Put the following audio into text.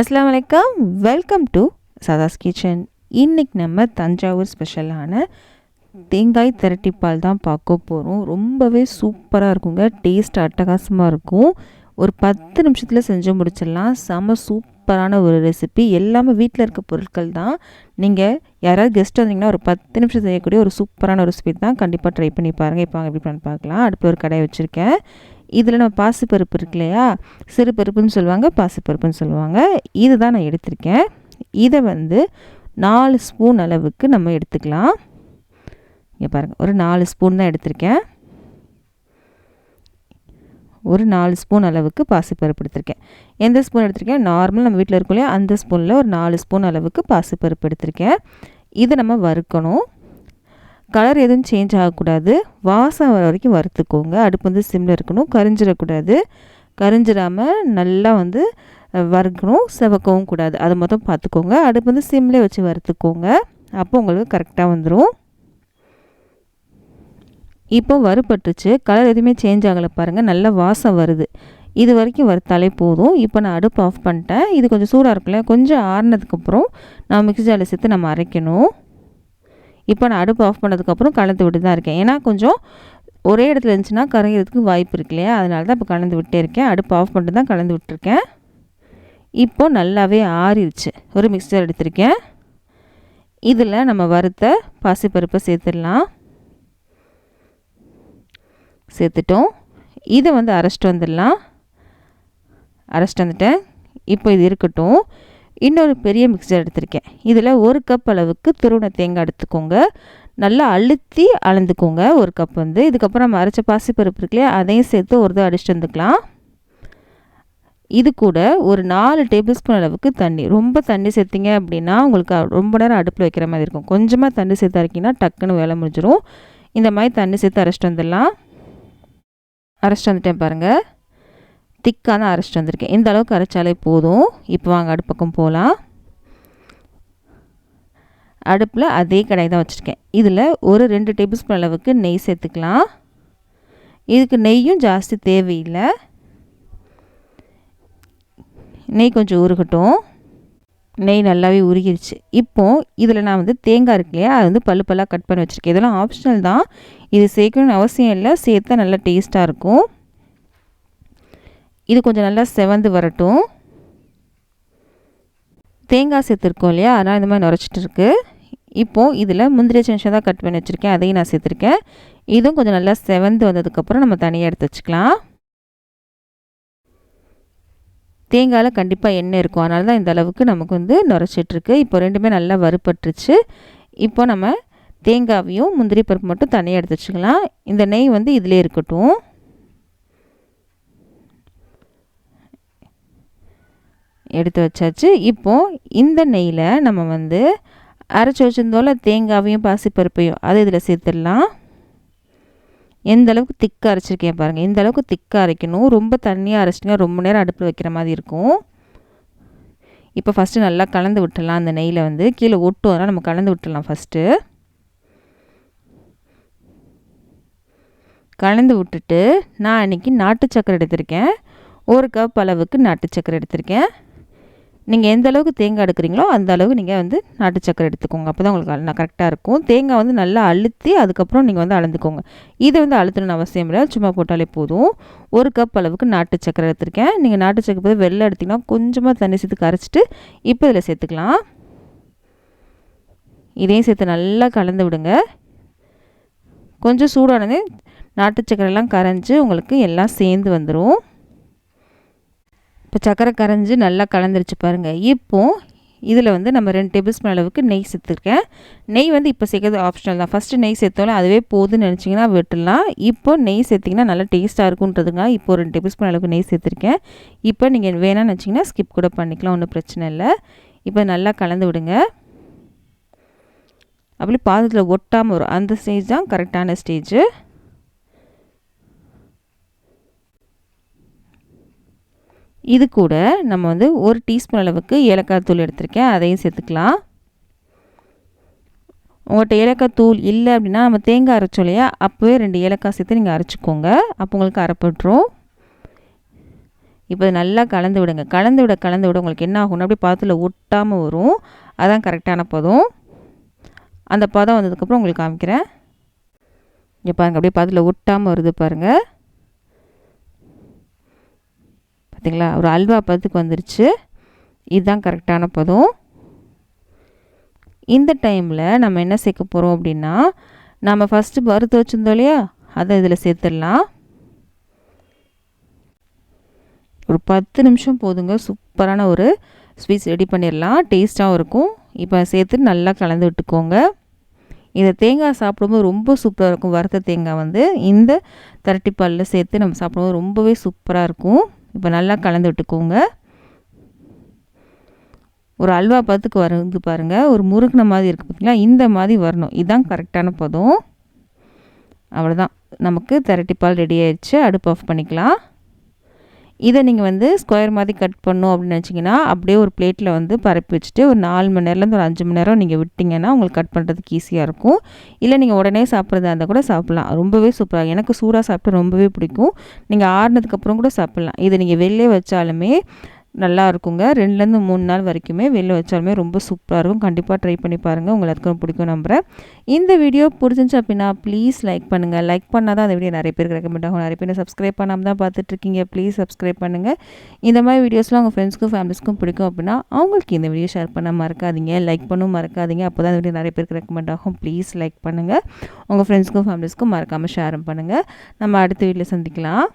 அஸ்லாம் வலைக்கம் welcome to சதாஸ் kitchen இன்றைக்கி நம்ம தஞ்சாவூர் ஸ்பெஷலான தேங்காய் திரட்டிப்பால் தான் பார்க்க போகிறோம் ரொம்பவே சூப்பராக இருக்குங்க. டேஸ்ட் அட்டகாசமாக இருக்கும். ஒரு பத்து நிமிஷத்தில் செஞ்சு முடிச்சிடலாம். செம சூப்பரான ஒரு ரெசிபி எல்லாமே வீட்டில் இருக்க பொருட்கள் தான். நீங்கள் யாராவது கெஸ்ட் வந்தீங்கன்னா ஒரு பத்து நிமிஷம் செய்யக்கூடிய ஒரு சூப்பரான ஒரு ரெசிபி தான் கண்டிப்பாக ட்ரை பண்ணி பாருங்கள் இப்போ எப்படி பண்ணி பார்க்கலாம். அடுப்பில் ஒரு கடையை வச்சுருக்கேன். இதில் நம்ம பாசிப்பருப்பு இருக்கு இல்லையா? சிறு பருப்புன்னு சொல்லுவாங்க பாசிப்பருப்புன்னு சொல்லுவாங்க. இது தான் நான் எடுத்திருக்கேன். இதை வந்து நாலு ஸ்பூன் அளவுக்கு நம்ம எடுத்துக்கலாம். இங்கே பாருங்கள் ஒரு நாலு ஸ்பூன் தான் எடுத்திருக்கேன். ஒரு நாலு ஸ்பூன் அளவுக்கு பாசிப்பருப்பு எடுத்திருக்கேன். எந்த ஸ்பூன் எடுத்திருக்கேன்? நார்மல் நம்ம வீட்டில் இருக்கோம் இல்லையா அந்த ஸ்பூனில் ஒரு நாலு ஸ்பூன் அளவுக்கு பாசிப்பருப்பு எடுத்திருக்கேன். இதை நம்ம வறுக்கணும். கலர் எதுவும் சேஞ்ச் ஆகக்கூடாது. வாசம் வர வரைக்கும் வறுத்துக்கோங்க. அடுப்பு வந்து சிம்மில் இருக்கணும். கரிஞ்சிடக்கூடாது. கரிஞ்சிடாமல் நல்லா வந்து வறுக்கணும். செவக்கவும் கூடாது. அதை மொத்தம் பார்த்துக்கோங்க. அடுப்பு வந்து சிம்மில் வச்சு வறுத்துக்கோங்க. அப்போ உங்களுக்கு கரெக்டாக வந்துடும் இப்போ வறுபட்டுச்சு. கலர் எதுவுமே சேஞ்ச் ஆகலை பாருங்கள் நல்ல வாசம் வருது. இது வரைக்கும் வறுத்தாலே போதும். இப்போ நான் அடுப்பு ஆஃப் பண்ணிட்டேன். இது கொஞ்சம் சூடாக இருக்குல்ல. கொஞ்சம் ஆறுனதுக்கப்புறம் நான் மிக்சி ஜாலில் சேர்த்து நம்ம அரைக்கணும். இப்போ நான் அடுப்பு ஆஃப் பண்ணதுக்கப்புறம் கலந்து விட்டு தான் இருக்கேன். ஏன்னா கொஞ்சம் ஒரே இடத்துல இருந்துச்சுன்னா கரைகிறதுக்கு வாய்ப்பு இருக்கு இல்லையா? அதனால தான் இப்போ கலந்து விட்டே இருக்கேன். அடுப்பு ஆஃப் பண்ணிட்டு தான் கலந்து விட்டுருக்கேன். இப்போ நல்லாவே ஆறிடுச்சு. ஒரு மிக்சர் எடுத்திருக்கேன். இதில் நம்ம வறுத்த பாசிப்பருப்பை சேர்த்துடலாம். சேர்த்துட்டோம். இதை வந்து அரைச்சிட்டு வந்துடலாம். அரைச்சிட்டு வந்துட்டேன். இப்போ இது இருக்கட்டும். இன்னொரு பெரிய மிக்சர் எடுத்திருக்கேன். இதில் ஒரு கப் அளவுக்கு துருவன தேங்காய் எடுத்துக்கோங்க. நல்லா அழுத்தி அளந்துக்கோங்க. ஒரு கப் வந்து. இதுக்கப்புறம் நம்ம அரைச்ச பாசிப்பருப்பு இருக்குல்லையா அதையும் சேர்த்து ஒரு தான் அடிச்சுட்டு வந்துக்கலாம். இது கூட ஒரு நாலு டேபிள் ஸ்பூன் அளவுக்கு தண்ணி. ரொம்ப தண்ணி சேர்த்திங்க அப்படின்னா உங்களுக்கு ரொம்ப நேரம் அடுப்பில் வைக்கிற மாதிரி இருக்கும். கொஞ்சமாக தண்ணி சேர்த்து அரைக்கிங்கன்னா டக்குன்னு வேலை முடிஞ்சிடும் இந்த மாதிரி தண்ணி சேர்த்து அரைச்சிட்டு வந்துடலாம். அரைச்சிட்டு வந்துட்டேன் பாருங்கள் திக்காக தான் அரைச்சிட்டு வந்திருக்கேன். இந்த அளவுக்கு அரைச்சாலே போதும். இப்போ வாங்க அடுப்பக்கம் போகலாம் அடுப்பில் அதே கடாய் தான் வச்சுருக்கேன். இதில் ஒரு ரெண்டு டேபிள் ஸ்பூன் அளவுக்கு நெய் சேர்த்துக்கலாம். இதுக்கு நெய்யும் ஜாஸ்தி தேவையில்லை. நெய் கொஞ்சம் உருகட்டும். நெய் நல்லாவே உருகிருச்சு. இப்போது இதில் நான் வந்து தேங்காய் இருக்கு இல்லையா அது வந்து பல்லு பல்லாக கட் பண்ணி வச்சுருக்கேன். இதெல்லாம் ஆப்ஷனல் தான். இது சேர்க்கணும்னு அவசியம் இல்லை. சேர்த்தா நல்லா டேஸ்ட்டாக இருக்கும். இது கொஞ்சம் நல்லா செவந்து வரட்டும். தேங்காய் சேர்த்துருக்கோம் இல்லையா? அதனால் இந்த மாதிரி நுரைச்சிட்டு இருக்கு. இப்போது இதில் முந்திரி சின்ன தான் கட் பண்ணி வச்சுருக்கேன். அதையும் நான் சேர்த்துருக்கேன். இதுவும் கொஞ்சம் நல்லா செவந்து வந்ததுக்கப்புறம் நம்ம தனியாக எடுத்து வச்சுக்கலாம். தேங்காயில் கண்டிப்பாக எண்ணெய் இருக்கும். அதனால தான் இந்த அளவுக்கு நமக்கு வந்து நுரைச்சிட்ருக்கு இப்போ ரெண்டுமே நல்லா வறுப்பட்டுருச்சு இப்போ நம்ம தேங்காவையும் முந்திரி பருப்பு மட்டும் தனியாக எடுத்து வச்சுக்கலாம். இந்த நெய் வந்து இதிலே இருக்கட்டும். எடுத்து வச்சாச்சு. இப்போது இந்த நெய்யில் நம்ம வந்து அரைச்சி வச்சிருந்தோம்ல தேங்காவையும் பாசிப்பருப்பையும் அதை இதில் சேர்த்துடலாம். எந்த அளவுக்கு திக்காக அரைச்சிருக்கேன் பாருங்கள் இந்த அளவுக்கு திக்காக அரைக்கணும். ரொம்ப தண்ணியாக அரைச்சிட்டிங்கன்னா ரொம்ப நேரம் அடுப்பில் வைக்கிற மாதிரி இருக்கும். இப்போ ஃபஸ்ட்டு நல்லா கலந்து விட்டுடலாம் அந்த நெய்யில் வந்து. கீழே ஒட்டும் அதனால் நம்ம கலந்து விட்டுடலாம் ஃபஸ்ட்டு கலந்து விட்டுட்டு நான் இன்றைக்கி நாட்டு சக்கரை எடுத்திருக்கேன். ஒரு கப் அளவுக்கு நாட்டு சக்கரை எடுத்திருக்கேன். நீங்கள் எந்த அளவுக்கு தேங்காய் எடுக்கிறீங்களோ அந்த அளவுக்கு நீங்கள் வந்து நாட்டு சக்கரை எடுத்துக்கோங்க. அப்போ தான் உங்களுக்கு கரெக்டாக இருக்கும். தேங்காய் வந்து நல்லா அழுத்தி அதுக்கப்புறம் நீங்கள் வந்து அளந்துக்கோங்க இதை வந்து அழுத்தணும்னு அவசியம் இல்லை. சும்மா போட்டாலே போதும். ஒரு கப் அளவுக்கு நாட்டு சக்கரை எடுத்திருக்கேன். நீங்கள் நாட்டு சக்கரை போது வெள்ளை எடுத்திங்கன்னா கொஞ்சமாக தண்ணி சேர்த்து கரைச்சிட்டு இப்போ இதில் சேர்த்துக்கலாம். இதையும் சேர்த்து நல்லா கலந்து விடுங்க. கொஞ்சம் சூடானது நாட்டு சக்கரைலாம் கரைஞ்சி உங்களுக்கு எல்லாம் சேர்ந்து வந்துடும் இப்போ சக்கரை கரைஞ்சி நல்லா கலந்துருச்சு பாருங்கள் இப்போது இதில் வந்து நம்ம ரெண்டு டேபிள் ஸ்பூன் அளவுக்கு நெய் சேர்த்துருக்கேன். நெய் வந்து இப்போ சேர்க்கறது ஆப்ஷனல் தான். ஃபஸ்ட்டு நெய் சேர்த்தோம்ல அதுவே போதுன்னு நினச்சிங்கன்னா விட்டுடலாம். இப்போ நெய் சேர்த்திங்கன்னா நல்லா டேஸ்ட்டாக இருக்குன்றதுங்க இப்போ ரெண்டு டேபிள் ஸ்பூன் அளவுக்கு நெய் சேர்த்துருக்கேன். இப்போ நீங்கள் வேணாம்னு நினச்சிங்கன்னா ஸ்கிப் கூட பண்ணிக்கலாம் ஒன்றும் பிரச்சனை இல்லை. இப்போ நல்லா கலந்து விடுங்க. அப்படி பாதத்தில் ஒட்டாமல் வரும். அந்த ஸ்டேஜ் தான் கரெக்டான ஸ்டேஜு இது கூட நம்ம வந்து ஒரு டீஸ்பூன் அளவுக்கு ஏலக்காய் தூள் எடுத்திருக்கேன் அதையும் சேர்த்துக்கலாம். உங்கள்கிட்ட ஏலக்காய் தூள் இல்லை அப்படின்னா நம்ம தேங்காய் அரைச்சோம் இல்லையா? அப்போவே ரெண்டு ஏலக்காய் சேர்த்து நீங்கள் அரைச்சிக்கோங்க. அப்போ உங்களுக்கு அரைப்பட்டுரும். இப்போ நல்லா கலந்து விடுங்க. கலந்து விட கலந்து விட உங்களுக்கு என்ன ஆகும்னா அப்படியே பாத்தில் ஒட்டாமல் வரும். அதான் கரெக்டான பதம். அந்த பதம் வந்ததுக்கப்புறம் உங்களுக்கு காமிக்கிறேன். இங்கே பாருங்கள் அப்படியே பாத்தில் ஒட்டாமல் வருது பாருங்கள் பார்த்தீங்களா ஒரு அல்வா பதத்துக்கு வந்துருச்சு. இதுதான் கரெக்டான பதம். இந்த டைமில் நம்ம என்ன சேர்க்க போகிறோம் அப்படின்னா நம்ம ஃபஸ்ட்டு வறுத்து வச்சுருந்தோம் இல்லையா? அதை இதில் சேர்த்துடலாம். ஒரு பத்து நிமிஷம் போதுங்க. சூப்பரான ஒரு ஸ்வீட்ஸ் ரெடி பண்ணிடலாம். டேஸ்ட்டாகவும் இருக்கும். இப்போ சேர்த்து நல்லா கலந்து விட்டுக்கோங்க. இதை தேங்காய் சாப்பிடும்போது ரொம்ப சூப்பராக இருக்கும். வறுத்த தேங்காய் வந்து இந்த திரட்டிப்பாலில் சேர்த்து நம்ம சாப்பிடும்போது ரொம்பவே சூப்பராக இருக்கும். இப்போ நல்லா கலந்து விட்டுக்கோங்க. ஒரு அல்வா பத்துக்கு வருது பாருங்கள் ஒரு முருகின மாதிரி இருக்குது பார்த்தீங்களா? இந்த மாதிரி வரணும். இதுதான் கரெக்டான பதம். அவ்வளோதான் நமக்கு திரட்டிப்பால் ரெடி ஆயிடுச்சு. அடுப்பு ஆஃப் பண்ணிக்கலாம். இதை நீங்கள் வந்து ஸ்கொயர் மாதிரி கட் பண்ணும் அப்படின்னு நினச்சிங்கன்னா அப்படியே ஒரு பிளேட்டில் வந்து பரப்பி வச்சுட்டு ஒரு நாலு மணி நேரம்லேருந்து ஒரு அஞ்சு மணி நேரம் நீங்கள் விட்டிங்கன்னா உங்களுக்கு கட் பண்ணுறதுக்கு ஈஸியாக இருக்கும். இல்லை நீங்கள் உடனே சாப்பிட்றதா இருந்தால் கூட சாப்பிட்லாம். ரொம்பவே சூப்பராக எனக்கு சூடாக சாப்பிட்டு ரொம்பவே பிடிக்கும். நீங்கள் ஆறுனதுக்கப்புறம் கூட சாப்பிட்லாம். இதை நீங்கள் வெளிலே வச்சாலுமே நல்லா இருக்குங்க ரெண்டுலேருந்து மூணு நாள் வரைக்குமே வெளில வச்சாலுமே ரொம்ப சூப்பராக இருக்கும். கண்டிப்பாக ட்ரை பண்ணி பாருங்கள் உங்களுக்கு அதுக்கும் பிடிக்கும் நம்புகிறேன் இந்த வீடியோ பிடிச்சிருந்துச்சு அப்படின்னா ப்ளீஸ் லைக் பண்ணுங்கள் லைக் பண்ணால் தான் அந்த வீடியோ நிறைய பேருக்கு ரெக்கமெண்ட் ஆகும். நிறைய பேர் சப்ஸ்கிரைப் பண்ணாமல் தான் பார்த்துட்ருக்கீங்க. ப்ளீஸ் சப்ஸ்கிரைப் பண்ணுங்கள் இந்த மாதிரி வீடியோஸ்லாம் உங்கள் ஃப்ரெண்ட்ஸ்க்கும் ஃபேமிலிஸ்க்கும் பிடிக்கும் அப்படின்னா அவங்களுக்கு இந்த வீடியோ ஷேர் பண்ண மறக்காதீங்க. லைக் பண்ணும் மறக்காதீங்க. அப்போ தான் அந்த வீடியோ நிறைய பேருக்கு ரெக்கமெண்ட் ஆகும். ப்ளீஸ் லைக் பண்ணுங்கள் உங்கள் ஃப்ரெண்ட்ஸ்க்கும் ஃபேமிலிஸ்க்கும் மறக்காமல் ஷேரும் பண்ணுங்கள் நம்ம அடுத்த வீட்டில் சந்திக்கலாம்.